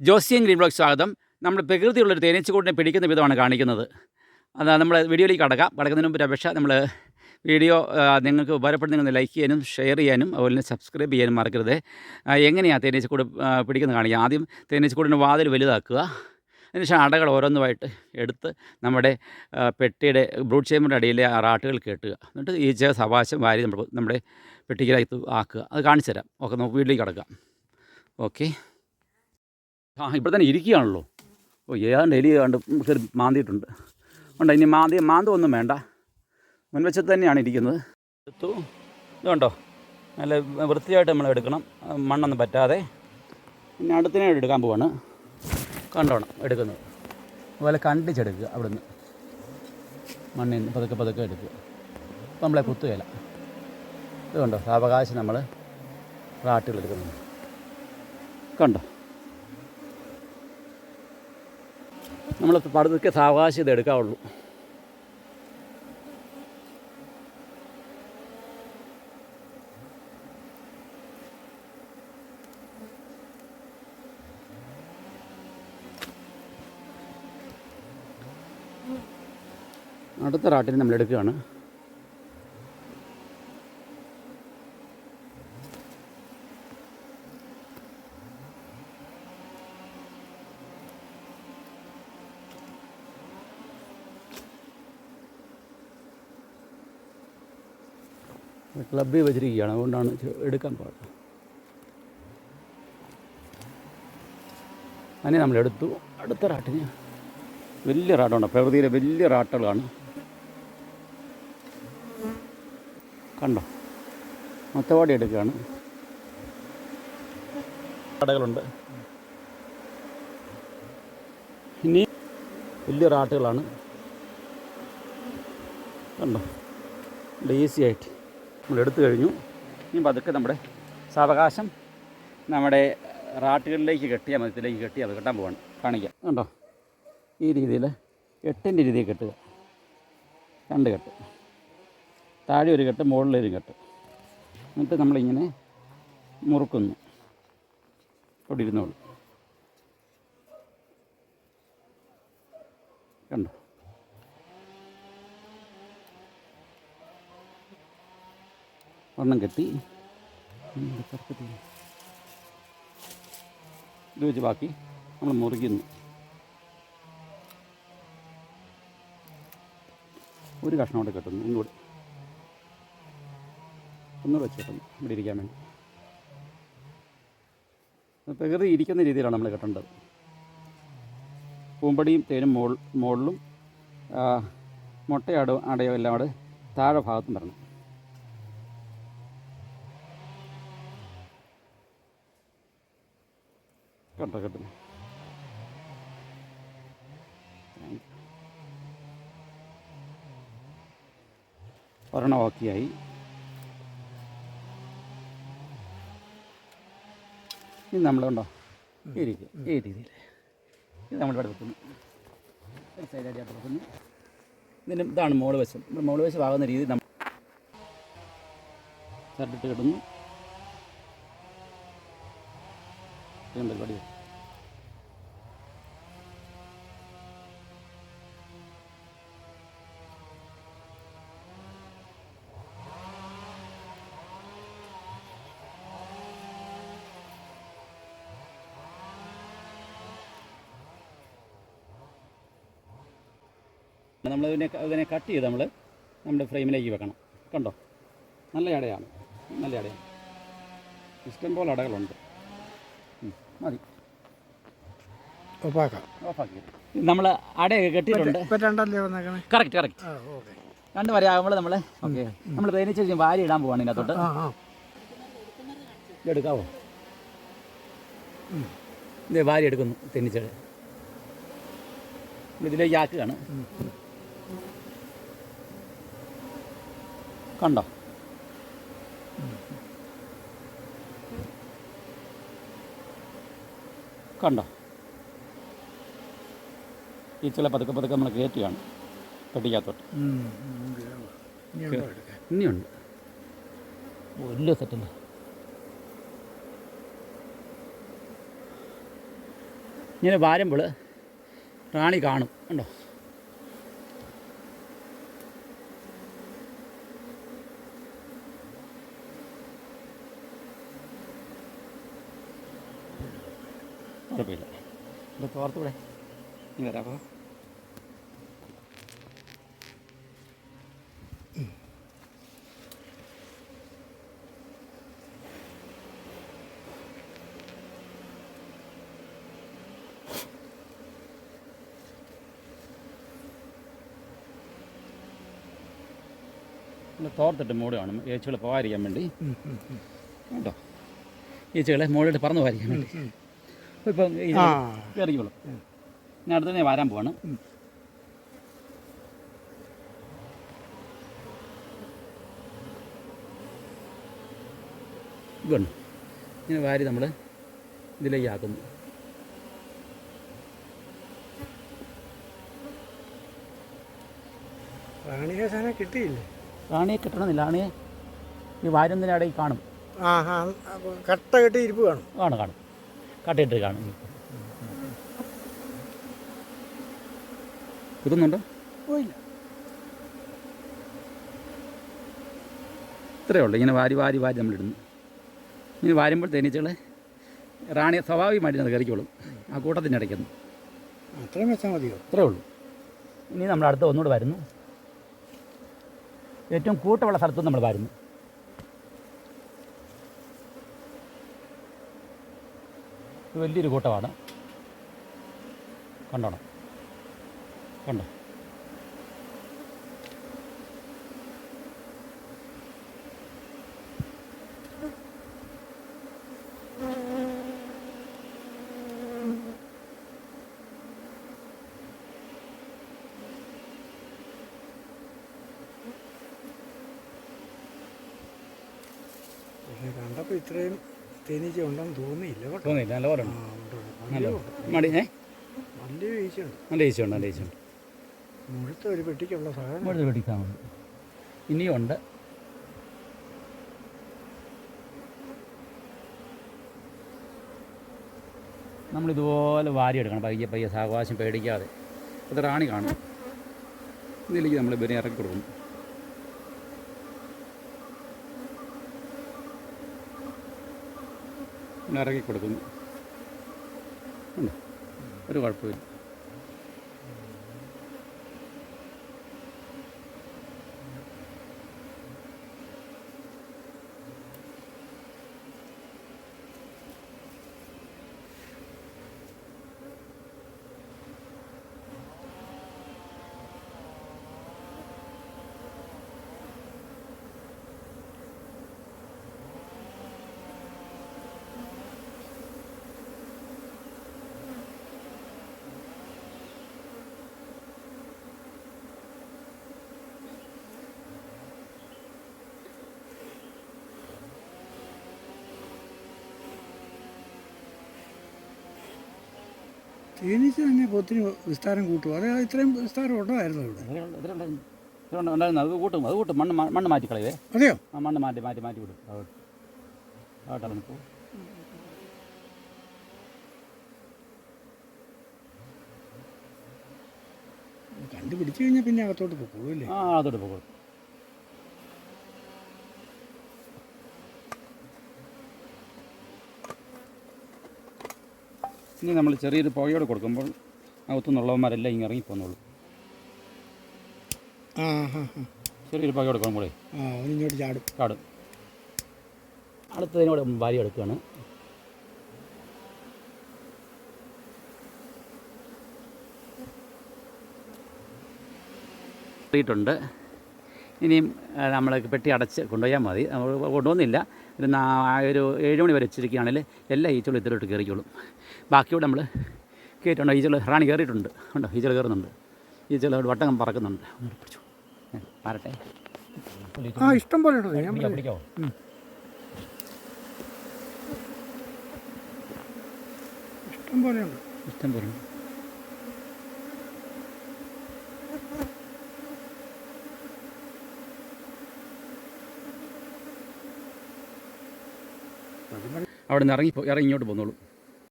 ജോസിയൻ green block സ്വാഗതം നമ്മൾ പ്രകൃതിയുള്ളൊരു തേനീച്ചക്കൂട്ടിനെ പിടിക്കുന്ന വിധമാണ് കാണിക്കുന്നത്. അതാണ് നമ്മൾ വീഡിയോയിലേക്ക് കടക്കാം. കടക്കുന്നതിന് മുമ്പ് അപേക്ഷ നമ്മൾ വീഡിയോ നിങ്ങൾക്ക് ഉപകാരപ്പെടുന്നെങ്കിൽ ലൈക്ക് ചെയ്യാനും ഷെയർ ചെയ്യാനും അതുപോലെ തന്നെ സബ്സ്ക്രൈബ് ചെയ്യാനും മറക്കരുത്. എങ്ങനെയാണ് തേനീച്ചക്കൂട് പിടിക്കുന്നത് കാണിക്കുക? ആദ്യം തേനീച്ചക്കൂടിന്റെ വാതിൽ വലുതാക്കുക. അതിനുശേഷം അടകൾ ഓരോന്നുമായിട്ട് എടുത്ത് നമ്മുടെ പെട്ടിയുടെ ബ്രൂഡ് ചേമ്പറിന്റെ അടിയിലെ റാട്ടുകൾ കെട്ടുക. എന്നിട്ട് ഈച്ച സവാശം വാരി നമ്മൾ നമ്മുടെ പെട്ടിക്കകത്ത് ആക്കുക. അത് കാണിച്ചു തരാം. ഓക്കെ നമുക്ക് വീട്ടിലേക്ക് കടക്കാം. ഓക്കെ. ആ ഇവിടെ തന്നെ ഇരിക്കുകയാണല്ലോ. ഓ ഏതാണ്ട് എലി കണ്ട് കയറി മാന്തിയിട്ടുണ്ട്. ഉണ്ട് ഇനി മാന്തി മാന്തമൊന്നും വേണ്ട. മുൻവശത്ത് തന്നെയാണ് ഇരിക്കുന്നത്. എടുത്തു. ഇത് കണ്ടോ? നല്ല വൃത്തിയായിട്ട് നമ്മൾ എടുക്കണം. മണ്ണൊന്നും പറ്റാതെ. പിന്നെ അടുത്തിനെ എടുക്കാൻ പോവാണ്. കണ്ടോണം എടുക്കുന്നത്. അതുപോലെ കണ്ടിച്ചെടുക്കുക അവിടുന്ന്. മണ്ണിൽ നിന്ന് പതുക്കെ പതുക്കെ എടുക്കുക. അപ്പോൾ നമ്മളെ കുത്തുകയില്ല ഇത് കണ്ടോ? സാവകാശം നമ്മൾ റാട്ടുകൾ എടുക്കുന്നുണ്ട് കണ്ടോ? നമ്മൾ പടുതൊക്കെ സാവകാശം ഇത് എടുക്കാവുള്ളൂ. അടുത്ത റാട്ടിന് നമ്മൾ എടുക്കുകയാണ് ക്ലബിൽ വെച്ചിരിക്കുകയാണ്. അതുകൊണ്ടാണ് എടുക്കാൻ പാടില്ല അങ്ങനെ നമ്മൾ എടുത്തു. അടുത്ത റാട്ടിന് വലിയ റാട്ടാണ് പ്രകൃതിയിലെ വലിയ റാട്ടുകളാണ്. കണ്ടോ? മൊത്തവാടി എടുക്കുകയാണ്. കടകളുണ്ട്. ഇനി വലിയ റാട്ടുകളാണ്. കണ്ടോ? ഈസി ആയിട്ട്. നമ്മൾ എടുത്തു കഴിഞ്ഞു. ഇനി പതുക്കെ നമ്മുടെ സാവകാശം നമ്മുടെ റാട്ടുകളിലേക്ക് കെട്ടിയാൽ മതി ഇതിലേക്ക് കെട്ടിയാൽ മതി കെട്ടാൻ പോവാണ്. കാണിക്കാം. കണ്ടോ? ഈ രീതിയിൽ എട്ടിന്റെ രീതിയിൽ കെട്ടുക. രണ്ട് കെട്ട്. താഴെ ഒരു കെട്ട് മുകളിലൊരു കെട്ട്. എന്നിട്ട് നമ്മളിങ്ങനെ മുറുക്കുന്നു. അവിടെ ഇരുന്നോളൂ കണ്ടോ ഒരെണ്ണം കെട്ടി. ഇത് വെച്ച് ബാക്കി നമ്മൾ മുറിക്കുന്നു. ഒരു കഷ്ണം കൂടെ കെട്ടുന്നു ഒന്നുകൂടി ഒന്നുകൂടെ വെച്ച് കെട്ടുന്നു ഇവിടെ ഇരിക്കാൻ വേണ്ടി. പ്രകൃതി ഇരിക്കുന്ന രീതിയിലാണ് നമ്മൾ കെട്ടേണ്ടത്. പൂമ്പടിയും തേനും മോൾ മുകളിലും മുട്ടയട അടയോ എല്ലാം അവിടെ താഴെ ഭാഗത്തും വരണം. കണ്ടോ കെട്ടുന്നു ഒരെണ്ണം ഓക്കെയായി ഇനി നമ്മളുണ്ടോ ഇരിക്കും ഈ രീതിയിൽ ഇത് നമ്മളിവിടെ വെക്കുന്നു. ഒരു സൈഡായിട്ട് വെക്കുന്നു. ഇതിന് ഇതാണ് മോൾ വശം. മോൾ വശം ആകുന്ന രീതി നമ്മൾ ഷർട്ടിട്ട് കിട്ടുന്നു ഇതുണ്ട് പരിപാടി നമ്മൾ ഇതിനെ ഇതിനെ കട്ട് ചെയ്ത് നമ്മൾ നമ്മുടെ ഫ്രെയിമിലേക്ക് വെക്കണം. കണ്ടോ? നല്ല അടയാണ്. നല്ല അടയാണ്. ഇഷ്ടംപോലെ അടകളുണ്ട്. മതി. ഉപ്പാക്കാം ഓഫാക്കി നമ്മൾ അടയൊക്കെ കെട്ടിയിട്ടുണ്ട്. ഇപ്പം രണ്ടല്ലേ വന്നേക്കണേ? കറക്റ്റ് കറക്റ്റ് ആ ഓക്കെ. രണ്ട് വരെയാകുമ്പോൾ നമ്മൾ ഓക്കെ. നമ്മൾ തേനീച്ച വാരി ഇടാൻ പോവാണ് ഇതിനകത്തോട്ട്. ആ ആ. ഇത് വാരി എടുക്കുന്നു തേനീച്ചയുടെ ഇതിലേക്ക് ആക്കുകയാണ്. കണ്ടോ? കണ്ടോ? ഈ ചില പതുക്കെ പതുക്കെ നമ്മൾ കയറ്റുകയാണ് പെട്ടിക്കകത്തോട്ട്. ഇനിയുണ്ട്. വലിയ സെറ്റല്ലേ? ഇങ്ങനെ വാരുമ്പോൾ റാണി കാണും. കണ്ടോ കുഴപ്പമില്ല തോർത്തൂടെ നീ വരാമോ തോർത്തിട്ട് മൂട് കാണും ഏച്ചുകൾ പോകാതിരിക്കാൻ വേണ്ടി കേട്ടോ ഈച്ചകളെ മുകളിലോട്ട് പറന്ന് പോകാതിരിക്കാൻ വേണ്ടി ഇപ്പം ആ. ഞാൻ അടുത്ത് തന്നെ വരാൻ പോവാണ്. ഇതുണ്ട് ഇങ്ങനെ വാരി നമ്മൾ ഇതിലേക്ക് ആക്കുന്നു റാണിയെ സാധനം കിട്ടിയില്ലേ? റാണിയെ കിട്ടണമെന്നില്ല. റാണിയെ ഈ വാരുന്നതിന്റെ ഇടയിൽ കാണും. ആ കട്ട കെട്ടി ഇരിപ്പ് കാണും. കാണും കാണും. കട്ടയിട്ട് കാണും കുത്തുന്നുണ്ടോ പോയില്ല. ഇത്രയേ ഉള്ളൂ. ഇങ്ങനെ വാരി വാരി വാരി നമ്മളിടുന്നു. ഇങ്ങനെ വാരുമ്പോൾ തേനീച്ചകളെ റാണി സ്വാഭാവികമായിട്ട് അത് കയറിക്കോളും. ആ കൂട്ടത്തിന്റെ ഇടയ്ക്കുന്നു അത്രയും വെച്ചാൽ മതിയോ? ഇത്രയേ ഉള്ളൂ. ഇനി നമ്മൾ അടുത്ത ഒന്നുകൂടെ വരുന്നു. ഏറ്റവും കൂട്ടമുള്ള സ്ഥലത്തും നമ്മൾ വരുന്നു. വലിയൊരു കൂട്ടമാണ്. കണ്ടോണം. കണ്ടോ? കണ്ടപ്പോൾ ഇത്രയും തേനീച്ച ഉണ്ടെന്ന് തോന്നിയില്ല കേട്ടോ. തോന്നിയില്ല നല്ല പോലെ ഉണ്ട്. നല്ല മടി ഏ? വലിയ വീഴ്ചയുണ്ട്. നല്ല ഈച്ചയുണ്ട് നല്ല ഈച്ചയുണ്ട് മുഴുത്ത ഒരു പെട്ടിക്കുള്ള സാധനം. മുഴുത്ത വെടിക്കാമുണ്ട് ഇനിയും ഉണ്ട്. നമ്മളിതുപോലെ വാരിയെടുക്കണം. പയ്യെ പയ്യെ സാവകാശം പേടിക്കാതെ. ഇത് റാണി കാണും ഇതിലേക്ക് നമ്മൾ ഇവരെ ഇറക്കി കൊടുക്കും. ഇങ്ങനെ കൊടുക്കുന്നു ഒരു കുഴപ്പമില്ല. തേനീച്ച തന്നെ ഒത്തിരി വിസ്താരം കൂട്ടും. അത് ഇത്രയും വിസ്താരം ഉണ്ടായിരുന്നു ഇവിടെ ഉണ്ടായിരുന്നു. അത് കൂട്ടും അത് കൂട്ടും. മണ്ണ് മണ്ണ് മാറ്റി കളയേ അതെയോ? ആ മണ്ണ് മാറ്റി മാറ്റി മാറ്റി വിടും. അതോട്ടാണ് ഇപ്പോൾ കണ്ടുപിടിച്ചു കഴിഞ്ഞാൽ പിന്നെ അകത്തോട്ട് പോകും അല്ലേ ആ അതോട്ട് പോകും. ഇനി നമ്മൾ ചെറിയൊരു പുകയോടെ കൊടുക്കുമ്പോൾ അകത്തുനിന്നുള്ളവന്മാരെല്ലാം ഇങ്ങനെ ഇറങ്ങി പോന്നോളൂ ആ ഹാ ഹാ ചെറിയൊരു പുകയോടെ കൊടുക്കുമ്പോഴേ ആ ചാടും. ചാടും. അടുത്തതിനോട് ഭാര്യ എടുക്കുകയാണ്. ിട്ടുണ്ട് ഇനിയും നമ്മൾ പെട്ടി അടച്ച് കൊണ്ടുപോയാൽ മതി. നമ്മൾ കൊണ്ടുവന്നില്ല ഒരു നാ ഒരു ഏഴ് മണി വരെ വെച്ചിരിക്കുകയാണെങ്കിൽ എല്ലാ ഈച്ചകളും ഇതിലോട്ട് കയറിക്കോളും. ബാക്കിയോട് നമ്മൾ കയറ്റുണ്ടോ? ഈച്ചകൾ റാണി കയറിയിട്ടുണ്ട്. ഉണ്ടോ ഈച്ചകൾ കയറുന്നുണ്ട്. ഈച്ചകൾ വട്ടം പറക്കുന്നുണ്ട്. പറട്ടെ പിടിച്ചോ. മാറട്ടെ. ആ ഇഷ്ടം പോലെ ഇഷ്ടം പോലെ ഇഷ്ടം പോലെ അവിടെ നിന്ന് ഇറങ്ങി ഇറങ്ങി ഇങ്ങോട്ട് പോന്നോളൂ.